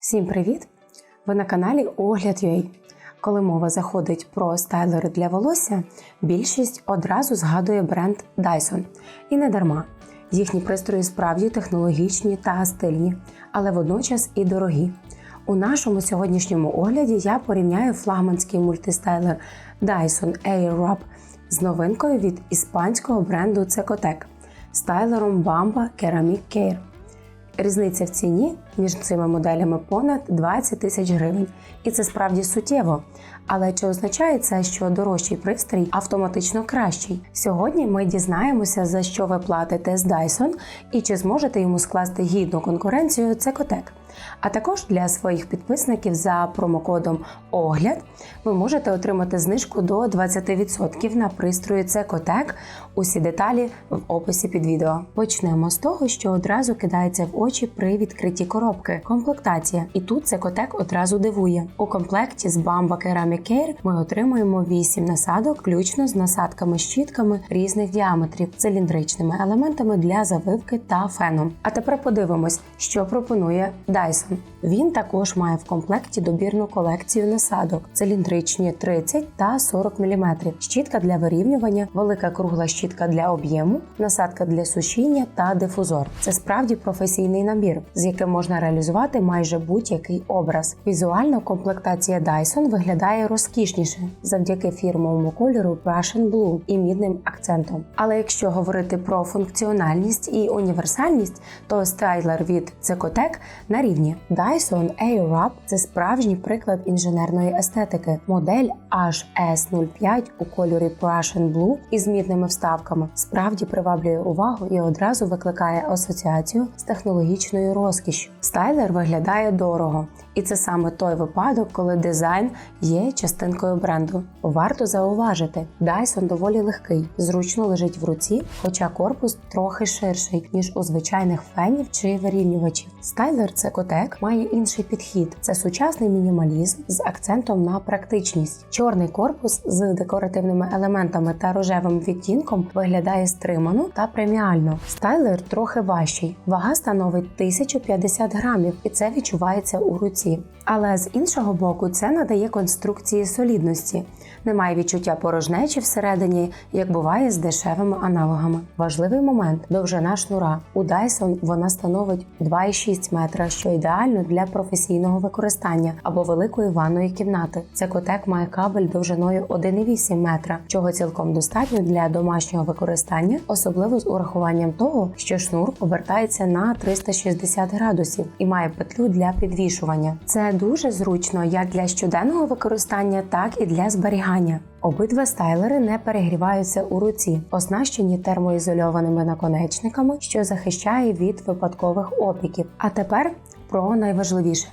Всім привіт! Ви на каналі Огляд.ua. Коли мова заходить про стайлери для волосся, більшість одразу згадує бренд Dyson. І не дарма. Їхні пристрої справді технологічні та стильні, але водночас і дорогі. У нашому сьогоднішньому огляді я порівняю флагманський мультистайлер Dyson Airwrap з новинкою від іспанського бренду Cecotec стайлером Bamba Ceramic Care. Різниця в ціні між цими моделями понад 20 тисяч гривень, і це справді суттєво. Але чи означає це, що дорожчий пристрій автоматично кращий? Сьогодні ми дізнаємося, за що ви платите з Dyson і чи зможете йому скласти гідну конкуренцію Cecotec. А також для своїх підписників за промокодом Огляд ви можете отримати знижку до 20% на пристрої Cecotec. Усі деталі в описі під відео. Почнемо з того, що одразу кидається в очі при відкритті коробки. Комплектація. І тут Cecotec одразу дивує. У комплекті з Bamba Ceramic Care ми отримуємо 8 насадок, включно з насадками-щітками різних діаметрів, циліндричними елементами для завивки та феном. А тепер подивимось, що пропонує Dyson. Він також має в комплекті добірну колекцію насадок, циліндричні 30 та 40 мм, щітка для вирівнювання, велика кругла щітка для об'єму, насадка для сушіння та дифузор. Це справді професійний набір, з яким можна реалізувати майже будь-який образ. Візуально комплектація Dyson виглядає розкішніше завдяки фірмовому кольору Prussian Blue і мідним акцентом. Але якщо говорити про функціональність і універсальність, то стайлер від Cecotec на рівні. Dyson Airwrap – це справжній приклад інженерної естетики. Модель HS05 у кольорі Prussian Blue із мідними вставками справді приваблює увагу і одразу викликає асоціацію з технологічною розкішшю. Стайлер виглядає дорого, і це саме той випадок, коли дизайн є частинкою бренду. Варто зауважити, Dyson доволі легкий, зручно лежить в руці, хоча корпус трохи ширший ніж у звичайних фенів чи вирівнювачів. Стайлер Cecotec має інший підхід: це сучасний мінімалізм з акцентом на практичність. Чорний корпус з декоративними елементами та рожевим відтінком виглядає стримано та преміально. Стайлер трохи важчий, вага становить 1050 грамів, і це відчувається у руці. Але з іншого боку, це надає конструкції солідності. Немає відчуття порожнечі всередині, як буває з дешевими аналогами. Важливий момент довжина шнура. У Dyson вона становить 2,6 метра, що ідеально для професійного використання або великої ванної кімнати. Цекотек має кабель довжиною 1,8 метра, чого цілком достатньо для домашнього використання, особливо з урахуванням того, що шнур обертається на 360 градусів і має петлю для підвішування. Це дуже зручно як для щоденного використання, так і для зберігання. Обидва стайлери не перегріваються у руці, оснащені термоізольованими наконечниками, що захищає від випадкових опіків. А тепер про найважливіше.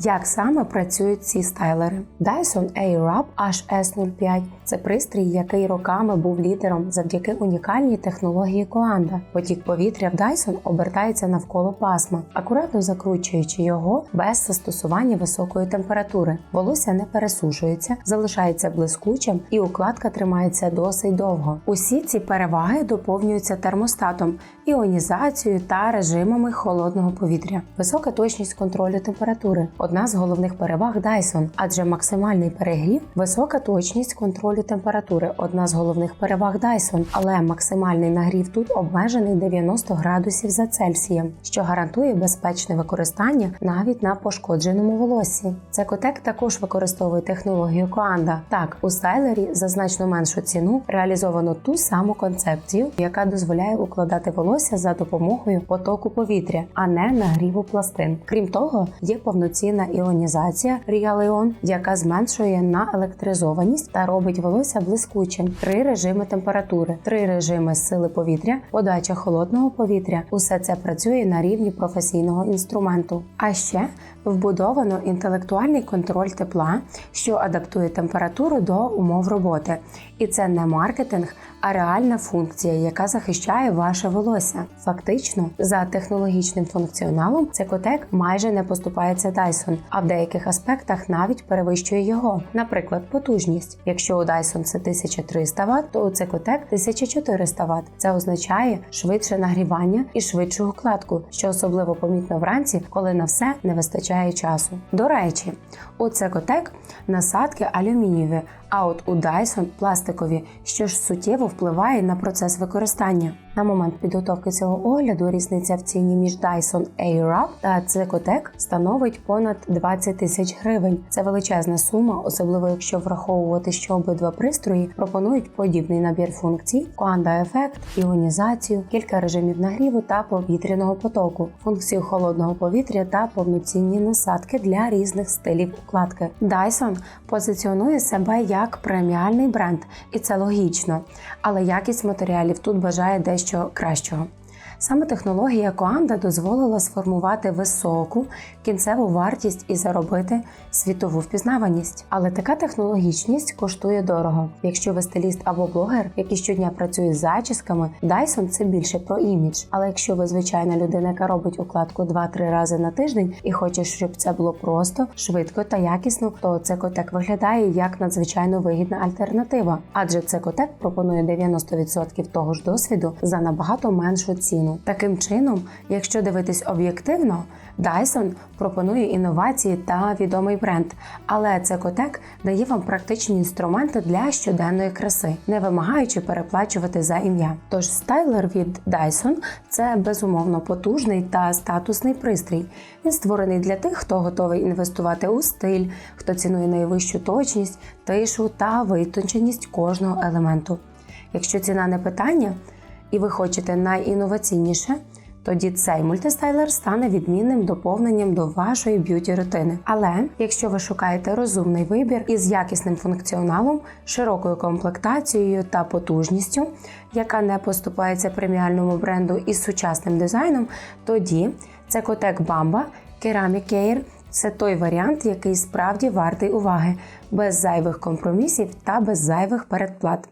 Як саме працюють ці стайлери? Dyson Airwrap HS05 – це пристрій, який роками був лідером завдяки унікальній технології Коанда. Потік повітря в Dyson обертається навколо пасма, акуратно закручуючи його без застосування високої температури. Волосся не пересушується, залишається блискучим і укладка тримається досить довго. Усі ці переваги доповнюються термостатом, іонізацією та режимами холодного повітря. Висока точність контролю температури одна з головних переваг Dyson, адже максимальний перегрів, висока точність контролю температури одна з головних переваг Dyson, але максимальний нагрів тут обмежений 90 градусів за Цельсієм, що гарантує безпечне використання навіть на пошкодженому волоссі. Цекотек також використовує технологію Коанда. Так, у стайлері за значно меншу ціну реалізовано ту саму концепцію, яка дозволяє укладати волосся за допомогою потоку повітря, а не нагріву пластин. Крім того, є повноцінна іонізація Ріалеон, яка зменшує на електризованість та робить волосся блискучим. Три режими температури, три режими сили повітря, подача холодного повітря. Усе це працює на рівні професійного інструменту. А ще вбудовано інтелектуальний контроль тепла, що адаптує температуру до умов роботи. І це не маркетинг, а реальна функція, яка захищає ваше волосся. Фактично, за технологічним функціоналом Цекотек майже не поступається Dyson. Dyson, а в деяких аспектах навіть перевищує його. Наприклад, потужність. Якщо у Dyson це 1300 Вт, то у Cecotec 1400 Вт. Це означає швидше нагрівання і швидшу укладку, що особливо помітно вранці, коли на все не вистачає часу. До речі, у Cecotec насадки алюмінієві, а от у Dyson пластикові, що ж суттєво впливає на процес використання. На момент підготовки цього огляду різниця в ціні між Dyson Airwrap та Cecotec становить понад 20 тисяч гривень. Це величезна сума, особливо якщо враховувати, що обидва пристрої пропонують подібний набір функцій: Coanda ефект, іонізацію, кілька режимів нагріву та повітряного потоку, функцію холодного повітря та повноцінні насадки для різних стилів укладки. Dyson позиціонує себе як преміальний бренд, і це логічно, але якість матеріалів тут бажає дещо кращого. Саме технологія Коанда дозволила сформувати високу кінцеву вартість і заробити світову впізнаваність. Але така технологічність коштує дорого. Якщо ви стиліст або блогер, який щодня працює з зачісками, Dyson це більше про імідж. Але якщо ви звичайна людина, яка робить укладку 2-3 рази на тиждень і хоче, щоб це було просто, швидко та якісно, то Cecotec виглядає як надзвичайно вигідна альтернатива, адже Cecotec пропонує 90% того ж досвіду за набагато меншу ціну. Таким чином, якщо дивитись об'єктивно, Dyson пропонує інновації та відомий бренд, але Cecotec дає вам практичні інструменти для щоденної краси, не вимагаючи переплачувати за ім'я. Тож стайлер від Dyson – це безумовно потужний та статусний пристрій. Він створений для тих, хто готовий інвестувати у стиль, хто цінує найвищу точність, тишу та витонченість кожного елементу. Якщо ціна не питання, і ви хочете найінноваційніше, тоді цей мультистайлер стане відмінним доповненням до вашої б'юті рутини. Але якщо ви шукаєте розумний вибір із якісним функціоналом, широкою комплектацією та потужністю, яка не поступається преміальному бренду із сучасним дизайном, тоді це Cotec Bamba Ceramic Care – це той варіант, який справді вартий уваги, без зайвих компромісів та без зайвих передплат.